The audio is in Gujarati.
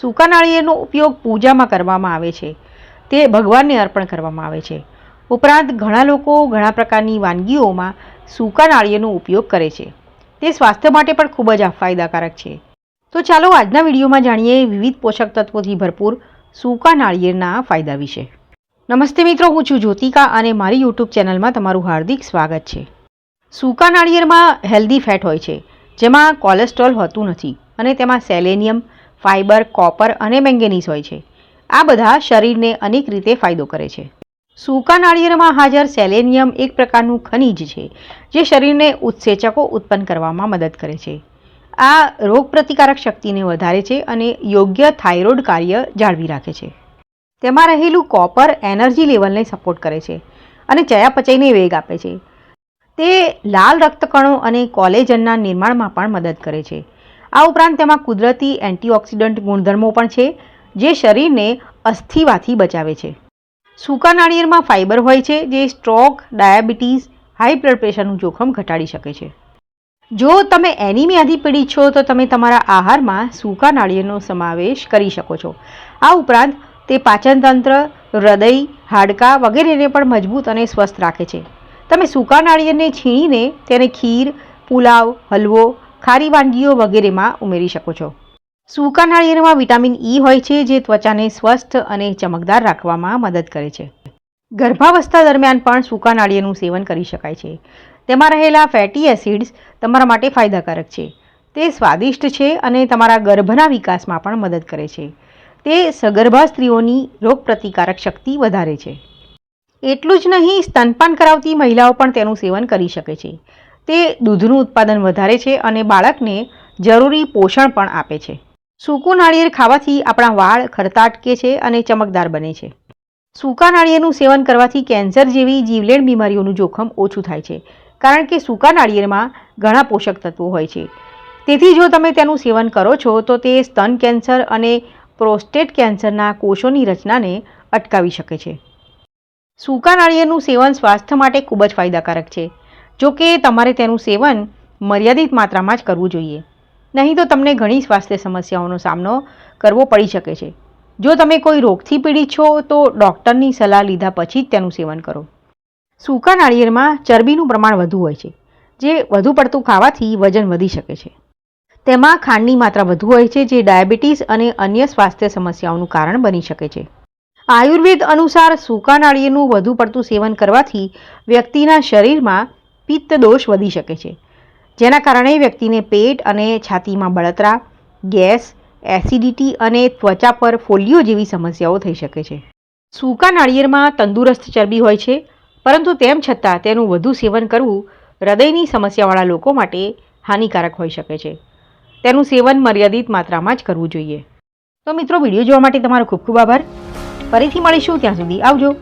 સૂકા નાળિયેરનો ઉપયોગ પૂજામાં કરવામાં આવે છે. તે ભગવાનને અર્પણ કરવામાં આવે છે. ઉપરાંત ઘણા લોકો ઘણા પ્રકારની વાનગીઓમાં સૂકા નાળિયેરનો ઉપયોગ કરે છે. તે સ્વાસ્થ્ય માટે પણ ખૂબ જ ફાયદાકારક છે. તો ચાલો આજના વિડીયોમાં જાણીએ વિવિધ પોષક તત્વોથી ભરપૂર સૂકા નાળિયેરના ફાયદા વિશે. નમસ્તે મિત્રો, હું છું જ્યોતિકા અને મારી યુટ્યુબ ચેનલમાં તમારું હાર્દિક સ્વાગત છે. સૂકા નાળિયેરમાં હેલ્ધી ફેટ હોય છે, જેમાં કોલેસ્ટ્રોલ હોતું નથી અને તેમાં સેલેનિયમ ફાઇબર, કોપર અને મેંગેનીઝ હોય છે. આ બધા શરીરને અનેક રીતે ફાયદો કરે છે. સૂકા નાળિયેરમાં હાજર સેલેનિયમ એક પ્રકારનું ખનિજ છે, જે શરીરને ઉત્સેચકો ઉત્પન્ન કરવામાં મદદ કરે છે. આ રોગપ્રતિકારક શક્તિને વધારે છે અને યોગ્ય થાઇરોઇડ કાર્ય જાળવી રાખે છે. તેમાં રહેલું કોપર એનર્જી લેવલને સપોર્ટ કરે છે અને ચયાપચયને વેગ આપે છે. તે લાલ રક્તકણો અને કોલેજનના નિર્માણમાં પણ મદદ કરે છે. આ ઉપરાંત તેમાં કુદરતી એન્ટીઓક્સિડન્ટ ગુણધર્મો પણ છે, જે શરીરને અસ્થિવાથી બચાવે છે. સૂકા નાળિયેરમાં ફાઇબર હોય છે, જે સ્ટ્રોક, ડાયાબિટીસ, હાઈ બ્લડ પ્રેશરનું જોખમ ઘટાડી શકે છે. જો તમે એનિમિયાથી પીડિત છો, તો તમે તમારા આહારમાં સૂકા નાળિયેરનો સમાવેશ કરી શકો છો. આ ઉપરાંત તે પાચનતંત્ર, હૃદય, હાડકાં વગેરેને પણ મજબૂત અને સ્વસ્થ રાખે છે. તમે સૂકા નાળિયેરને છીણીને તેને ખીર, પુલાવ, હલવો ખારી વાનગીઓ વગેરેમાં ઉમેરી શકો છો. સૂકા નાળિયેરમાં વિટામિન ઈ હોય છે, જે ત્વચાને સ્વસ્થ અને ચમકદાર રાખવામાં મદદ કરે છે. ગર્ભાવસ્થા દરમિયાન પણ સૂકા નાળિયેરનું સેવન કરી શકાય છે. તેમાં રહેલા ફેટી એસિડ્સ તમારા માટે ફાયદાકારક છે. તે સ્વાદિષ્ટ છે અને તમારા ગર્ભના વિકાસમાં પણ મદદ કરે છે. તે સગર્ભા સ્ત્રીઓની રોગપ્રતિકારક શક્તિ વધારે છે. એટલું જ નહીં, સ્તનપાન કરાવતી મહિલાઓ પણ તેનું સેવન કરી શકે છે. તે દૂધનું ઉત્પાદન વધારે છે અને બાળકને જરૂરી પોષણ પણ આપે છે. સૂકું નાળિયેર ખાવાથી આપણા વાળ ખરતા અટકે છે અને ચમકદાર બને છે. સૂકા નાળિયેરનું સેવન કરવાથી કેન્સર જેવી જીવલેણ બીમારીઓનું જોખમ ઓછું થાય છે, કારણ કે સૂકા નાળિયેરમાં ઘણા પોષક તત્વો હોય છે. તેથી જો તમે તેનું સેવન કરો છો, તો તે સ્તન કેન્સર અને પ્રોસ્ટેટ કેન્સરના કોષોની રચનાને અટકાવી શકે છે. સૂકા નાળિયેરનું સેવન સ્વાસ્થ્ય માટે ખૂબ જ ફાયદાકારક છે. જો કે તમારે તેનું સેવન મર્યાદિત માત્રામાં જ કરવું જોઈએ. નહીં તો તમને ઘણી સ્વાસ્થ્ય સમસ્યાઓનો સામનો કરવો પડી શકે છે. જો તમે કોઈ રોગથી પીડિત છો, તો ડૉક્ટરની સલાહ લીધા પછી જ તેનું સેવન કરો. સૂકા નાળિયેરમાં ચરબીનું પ્રમાણ વધુ હોય છે, જે વધુ પડતું ખાવાથી વજન વધી શકે છે. તેમાં ખાંડની માત્રા વધુ હોય છે, જે ડાયાબિટીસ અને અન્ય સ્વાસ્થ્ય સમસ્યાઓનું કારણ બની શકે છે. આયુર્વેદ અનુસાર સૂકા નાળિયેરનું વધુ પડતું સેવન કરવાથી વ્યક્તિના શરીરમાં પિત્ત દોષ વધી શકે છે. જેના કારણે વ્યક્તિને પેટ અને છાતીમાં બળતરા, ગેસ, એસિડિટી અને ત્વચા પર ફોલ્લીઓ જેવી સમસ્યાઓ થઈ શકે છે. સૂકા નાળિયેરમાં તંદુરસ્ત ચરબી હોય છે, પરંતુ તેમ છતાં તેનું વધુ સેવન કરવું હૃદયની સમસ્યાવાળા લોકો માટે હાનિકારક હોઈ શકે છે. તેનું સેવન મર્યાદિત માત્રામાં જ કરવું જોઈએ. તો મિત્રો, વીડિયો જોવા માટે તમારો ખૂબ ખૂબ આભાર. ફરીથી મળીશું, ત્યાં સુધી આવજો.